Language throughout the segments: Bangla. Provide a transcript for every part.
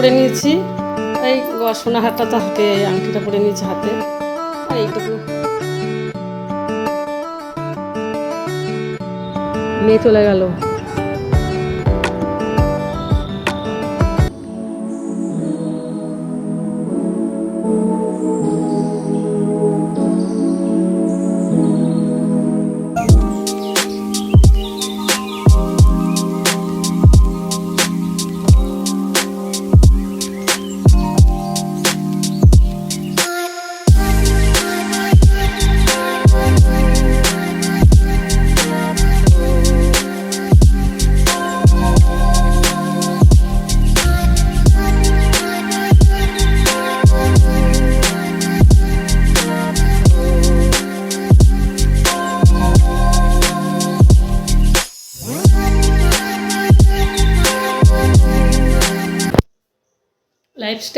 পরে নিয়েছি। এই সোনা হাতটা তো হাতে আংটিটা পরে নিয়েছি হাতে। এইটুকু। মেয়ে চলে গেল।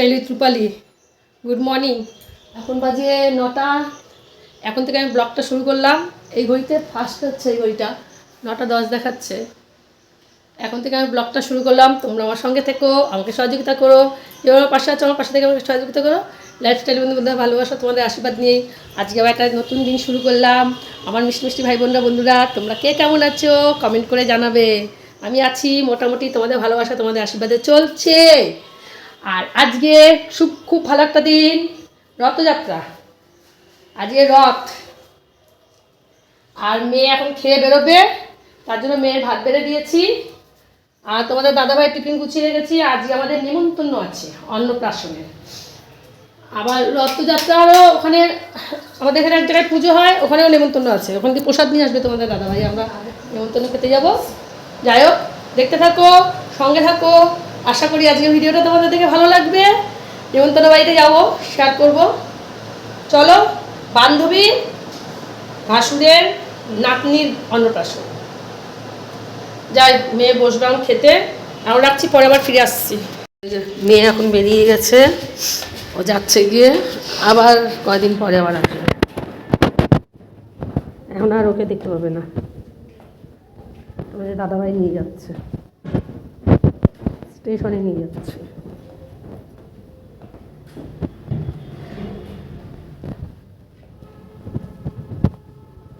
Lifestyle with Rupali. Good morning. এখন বাজে নটা। এখন থেকে আমি ব্লগটা শুরু করলাম। এই ঘড়িতে ফার্স্ট হচ্ছে এই ঘড়িটা। নটা দশ দেখাচ্ছে। এখন থেকে আমি ব্লগটা শুরু করলাম। তোমরা আমার সঙ্গে থেকো, আমাকে সহযোগিতা করো। আমার পাশে আছো, আমার পাশে থেকে আমাকে সহযোগিতা করো। লাইফস্টাইল বন্ধু বন্ধুরা, ভালোবাসা, তোমাদের আশীর্বাদ নিয়েই আজকে আবার একটা নতুন দিন শুরু করলাম। আমার মিষ্টি মিষ্টি ভাই বোনরা বন্ধুরা, তোমরা কে কেমন আছো? কমেন্ট করে জানাবে। আমি আছি মোটামুটি তোমাদের ভালোবাসা, তোমাদের আশীর্বাদে চলছে। আর আজকে খুব খুব ভালো একটা দিন, রথযাত্রা। আজকে রথ। আর মেয়ে এখন খেয়ে বেরোবে, তার জন্য মেয়ের ভাত বেড়ে দিয়েছি। আর তোমাদের দাদাভাই টিফিন গুছিয়ে রেখেছি, আজকে আমাদের নিমন্ত্রণ আছে অন্নপ্রাশনের আবার রথযাত্রারও ওখানে, আমাদের এখানে এক জায়গায় পুজো হয়, ওখানেও নেমন্তন্ন আছে। ওখান থেকে প্রসাদ নিয়ে আসবে তোমাদের দাদাভাই? আমরা নেমন্তন্ন খেতে যাব। যাই হোক, দেখতে থাকো, সঙ্গে থাকো। আশা করি আজকে ভিডিওটা তোমাদের দেখে ভালো লাগবে। নেমন্তন্ন বাড়িতে যাব শেয়ার করব। চলো, বান্ধবী ভাসুরের নাতনির অন্নপ্রাশন। যাই, মেয়ে বসবাম খেতে। আমরা রাখছি, পরে আবার ফিরে আসছি। মেয়ে এখন বেরিয়ে গেছে, ও যাচ্ছে গিয়ে, আবার কয়দিন পরে আবার আসবে। এখন আর ওকে দেখতে পাবে না। তোমাদের দাদাভাই নিয়ে যাচ্ছে। স্টেশনে নিয়ে যাচ্ছে।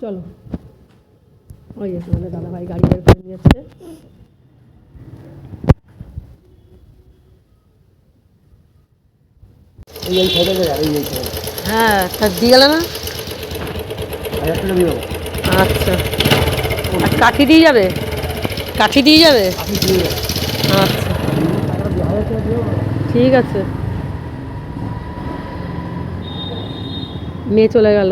চলো। ওই যে তোমাদের দাদাভাই গাড়ি বের করে এই এই হ্যাঁ তা দিয়ে গেলে না? আচ্ছা। কাঠি দিয়ে যাবে? কাঠি দিয়ে যাবে। আচ্ছা। ঠিক আছে। মেয়ে চলে গেল।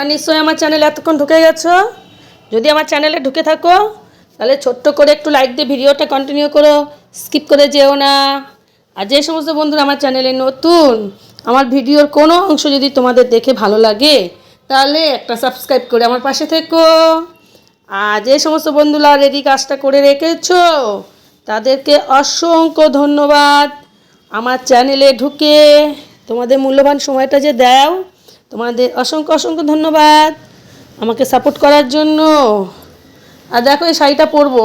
তোমরা নিশ্চয়ই আমার চ্যানেলে এতক্ষণ ঢুকে গেছো? যদি আমার চ্যানেলে ঢুকে থাকো, তাহলে ছোট্ট করে একটু লাইক দিয়ে ভিডিওটা কন্টিনিউ করো। স্কিপ করে যেও না। আর যে সমস্ত বন্ধুরা আমার চ্যানেলে নতুন, আমার ভিডিওর কোনো অংশ যদি তোমাদের দেখে ভালো লাগে, তাহলে একটা সাবস্ক্রাইব করে আমার পাশে থেকো। আর যে সমস্ত বন্ধুরা রেডি কাজটা করে রেখেছো, তাদেরকে অসংখ্য ধন্যবাদ। আমার চ্যানেলে ঢুকে তোমাদের মূল্যবান সময়টা যে দাও তোমাদের অসংখ্য অসংখ্য ধন্যবাদ আমাকে সাপোর্ট করার জন্য। আর দেখো এই শাড়িটা পরবো।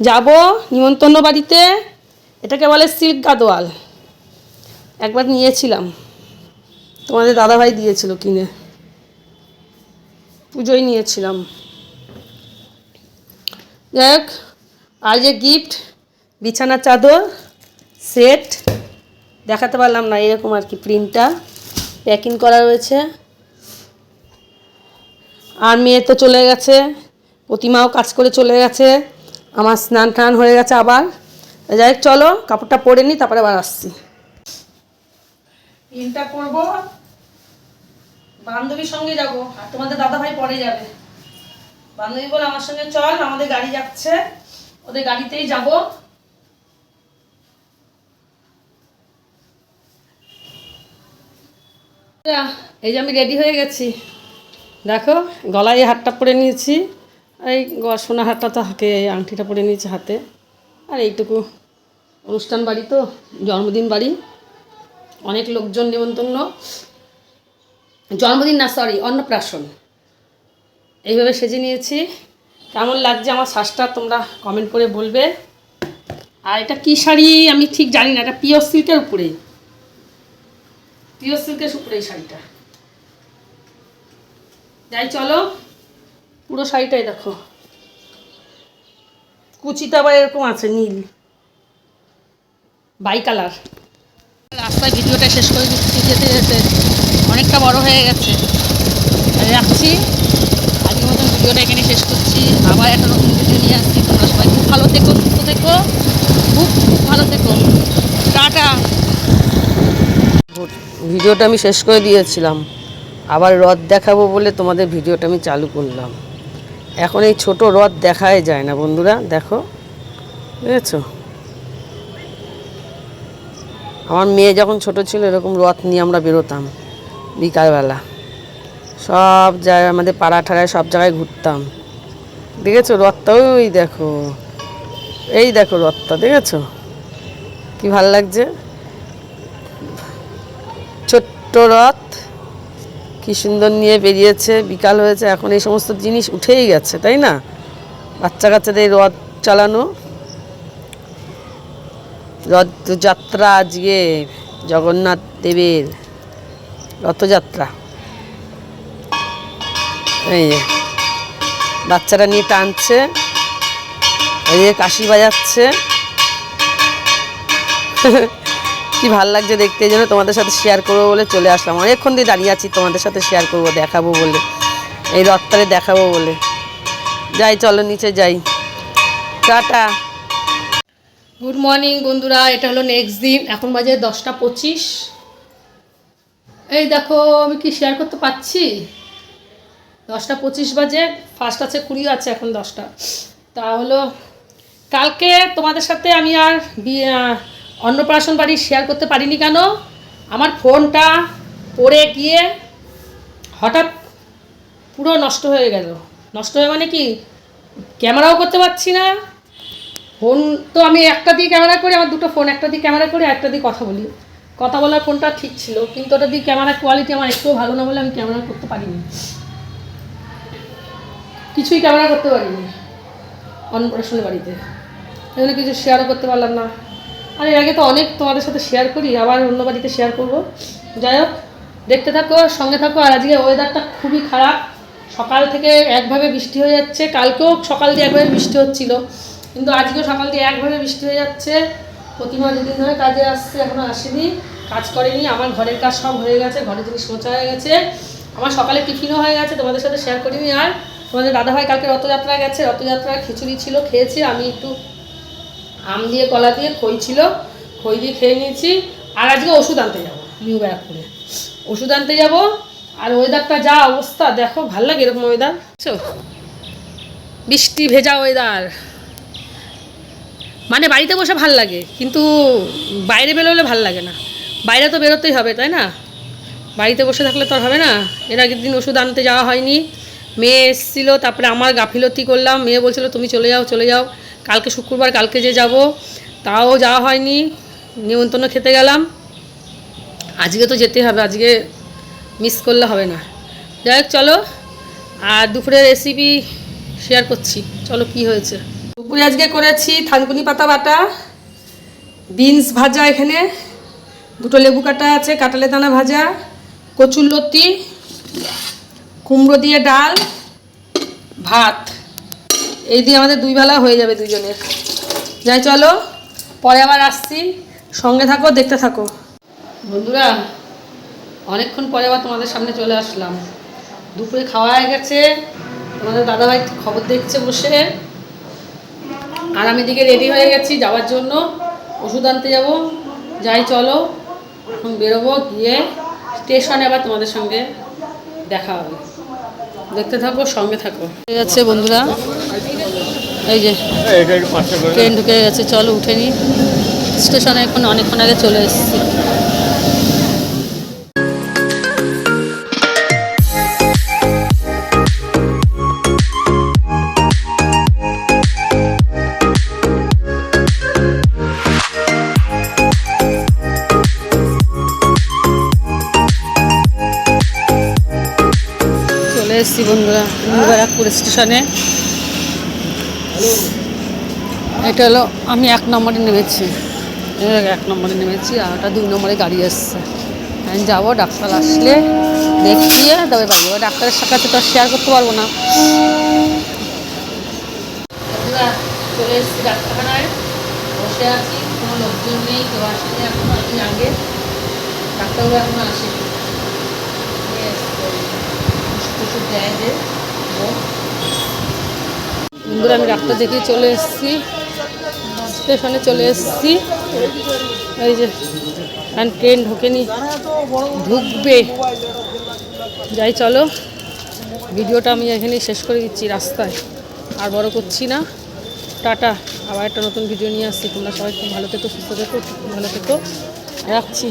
যাব নিমন্ত্রণ বাড়িতে, এটাকে বলে সিল্ক গাদোয়াল। একবার নিয়েছিলাম। তোমাদের দাদাভাই দিয়েছিল কিনে। পুজোয় নিয়েছিলাম। যাই আর যে গিফট বিছানা চাদর সেট দেখাতে পারলাম না এরকম আর কি প্রিন্টটা প্যাকিং করা রয়েছে। আর মেয়ে তো চলে গেছে, প্রতিমাও কাজ করে চলে গেছে, আমার স্নান টান হয়ে গেছে আবার। যাই চলো, কাপড়টা পরে নিই তারপরে আবার আসছি। প্রিন্টটা করব বান্ধবীর সঙ্গে যাব, আর তোমাদের দাদা ভাই পরে যাবে। বান্ধবী বলে, আমার সঙ্গে চল, আমাদের গাড়ি যাচ্ছে, ওদের গাড়িতেই যাব। এই যে আমি রেডি হয়ে গেছি। দেখো, গলায় এই হারটা পরে নিয়েছি। আর এই সোনার হারটা তো হাতে, এই আংটিটা পরে নিয়েছি হাতে। আর এইটুকু অনুষ্ঠান বাড়ি তো, জন্মদিন বাড়ি। অনেক লোকজন নিমন্ত্রণ। জন্মদিন না সরি অন্নপ্রাশন। এইভাবে সেজে নিয়েছি। কেমন লাগছে আমার শ্বাসটা তোমরা কমেন্ট করে বলবে। আর এটা কী শাড়ি? আমি ঠিক জানি না, এটা পিওর সিল্কের উপরে। পিওর সিল্কের উপরে এই শাড়িটা। যাই, চলো। পুরো শাড়িটাই দেখো। কুচিটা আবার এরকম আছে, নীল। বাই কালার রাস্তায় ভিডিওটা শেষ করে দিচ্ছি, যেতে যেতে অনেকটা বড় হয়ে গেছে। রাখছি। আজকের মতন ভিডিওটা এখানে শেষ করছি। আবার একটা নতুন ভিডিও নিয়ে আসছি। তোমরা সবাই খুব ভালো থেকো, সুস্থ থেকো, খুব ভালো থেকো। টাটা। ভিডিওটা আমি শেষ করে দিয়েছিলাম। আবার হ্রদ দেখাবো বলে তোমাদের ভিডিওটা আমি চালু করলাম। এখন এই ছোট হ্রদ দেখাই যায় না বন্ধুরা, দেখো, বুঝেছ? আমার মেয়ে যখন ছোট ছিল, এরকম রথ নিয়ে আমরা বেরোতাম বিকালবেলা। সব জায়গায়, আমাদের পাড়া ঠাড়ায় সব জায়গায় ঘুরতাম। দেখেছ রথটা? ওই দেখো, এই দেখো রথটা, দেখেছ? কি ভালো লাগছে? রথ কি সুন্দর নিয়ে বেরিয়েছে, বিকাল হয়েছে, এখন এই সমস্ত জিনিস উঠেই গেছে, তাই না? বাচ্চা কাচ্চাদের রথ চালানো। রথযাত্রা আজকে, জগন্নাথ দেবের রথযাত্রা। এই যে, বাচ্চারা নিয়ে টানছে এই যে কাশি বাজাচ্ছে। কি ভালো লাগছে দেখতে জন্য তোমাদের সাথে শেয়ার করব বলে চলে আসলাম। অনেকক্ষণ দিয়ে দাঁড়িয়ে আছি তোমাদের সাথে শেয়ার করব দেখাবো বলে। এই রথটারে দেখাবো বলে। যাই চলো নিচে যাই। টাটা। গুড মর্নিং বন্ধুরা এটা হলো নেক্সট দিন। এখন বাজে দশটা পঁচিশ। এই দেখো আমি কি শেয়ার করতে পারছি? দশটা পঁচিশ বাজে ফার্স্ট আছে কুড়ি আছে এখন দশটা। তা হলো কালকে তোমাদের সাথে আমি আর বি- আহ, অন্নপ্রাশন বাড়ি শেয়ার করতে পারিনি কেন? আমার ফোনটা পড়ে গিয়ে হঠাৎ পুরো নষ্ট হয়ে গেল। নষ্ট হয়ে মানে কি? ক্যামেরাও করতে পারছি না। ফোন তো আমি একটা দিয়ে ক্যামেরা করি, আমার দুটো ফোন, একটা দিয়ে ক্যামেরা করি একটা দিয়ে কথা বলি। কথা বলার ফোনটা ঠিক ছিল, কিন্তু ওটা দিয়ে ক্যামেরা কোয়ালিটি আমার একটুও ভালো না বলে আমি ক্যামেরা করতে পারিনি। কিছুই ক্যামেরা করতে পারিনি অন্নপ্রাশনের বাড়িতে। এজন্য কিছু শেয়ারও করতে পারলাম না। আর এর আগে তো অনেক তোমাদের সাথে শেয়ার করি, আবার অন্য বাড়িতে শেয়ার করব। যাই হোক, দেখতে থাকো, সঙ্গে থাকো, আর আজকে ওয়েদারটা খুবই খারাপ। সকাল থেকে একভাবে বৃষ্টি হয়ে যাচ্ছে, কালকেও সকাল দিয়ে একভাবে বৃষ্টি হচ্ছিল, কিন্তু আজকেও সকাল দিয়ে একভাবে বৃষ্টি হয়ে যাচ্ছে। প্রতিমা যেদিন ধরে কাজে আসছে এখনও আসেনি, কাজ করেনি, আমার ঘরের কাজ সব হয়ে গেছে, ঘরের জিনিস মোচা হয়ে গেছে। আমার সকালে টিফিনও হয়ে গেছে, তোমাদের সাথে শেয়ার করিনি আর। তোমাদের দাদাভাই কালকে রথযাত্রা গেছে রথযাত্রার খিচুড়ি ছিল, খেয়েছি, আমি একটু আম দিয়ে, কলা দিয়ে, খই ছিল। খই দিয়ে খেয়ে নিয়েছি। আর আজকে ওষুধ আনতে যাব, নিউ ব্যারাকপুরে। ওষুধ আনতে যাব। আর ওয়েদারটা যা অবস্থা, দেখো, ভালো লাগে এরকম ওয়েদার বুঝছ? বৃষ্টি ভেজা ওয়েদার মানে বাড়িতে বসে ভালো লাগে, কিন্তু বাইরে বেরোলে ভালো লাগে না। বাইরে তো বেরোতেই হবে, তাই না? বাড়িতে বসে থাকলে তো আর হবে না। এর আগের দিন ওষুধ আনতে যাওয়া হয়নি। মেয়ে এসেছিল, তারপরে আমার গাফিলতি করলাম। মেয়ে বলছিল, তুমি চলে যাও চলে যাও। কালকে শুক্রবার, কালকে যে যাব, তাও যাওয়া হয়নি, নিমন্ত্রণ খেতে গেলাম। আজকে তো যেতে হবে, আজকে মিস করলে হবে না। যাই হোক, চলো, আর দুপুরের রেসিপি শেয়ার করছি। চলো, কি হয়েছে? দুপুরে আজকে করেছি থানকুনি পাতা বাটা বিনস ভাজা এখানে, দুটো লেবু কাটা আছে কাটালে দানা ভাজা, কচুর লতি কুমড়ো দিয়ে ডাল, ভাত। এই দিয়ে আমাদের দুই বেলা হয়ে যাবে দুজনের যাই, চলো। পরে আবার আসছি। সঙ্গে থাকো, দেখতে থাকো। বন্ধুরা, অনেকক্ষণ পরে আবার তোমাদের সামনে চলে আসলাম। দুপুরে খাওয়া হয়ে গেছে। তোমাদের দাদাভাই খবর দেখছে বসে। আর আমি দিকে রেডি হয়ে গেছি যাওয়ার জন্য। ওষুধ আনতে যাব। যাই, চলো। এখন বেরোবো, গিয়ে স্টেশনে আবার তোমাদের সঙ্গে দেখা হবে। দেখতে থাকো সঙ্গে থাকো। হয়ে যাচ্ছে বন্ধুরা এই যে ট্রেন ঢুকে গেছে চলো উঠে নি। স্টেশনে এখন অনেকক্ষণ আগে চলে এসেছি। এসেছি বন্ধুরা নিউ ব্যারাকপুর স্টেশনে। এটা হলো, আমি এক নম্বরে নেমেছি। এক নম্বরে নেমেছি, আর ওটা দুই নম্বরে গাড়ি এসছে। আমি যাব, ডাক্তার আসলে দেখিয়ে, তবে বাড়ি ডাক্তারের সাথে তো শেয়ার করতে পারব না। চলে এসেছি ডাক্তারখানায়। বসে আছি, কোনো লোকজন নেই, কেউ আসেনি, এখন আগে। ডাক্তারবাবু এখন আসেনি। বন্ধুরা, আমি ডাক্তার দেখিয়ে চলে এসেছি। স্টেশনে চলে এসেছি। এই যে এখন ট্রেন ঢোকেনি। ঢুকবে। যাই, চলো। ভিডিওটা আমি এখানেই শেষ করে দিচ্ছি রাস্তায়। আর বড় করছি না। টাটা। আবার একটা নতুন ভিডিও নিয়ে আসছি। তোমরা সবাই খুব ভালো থেকো, সুস্থ থেকো, ভালো থেকো। রাখছি।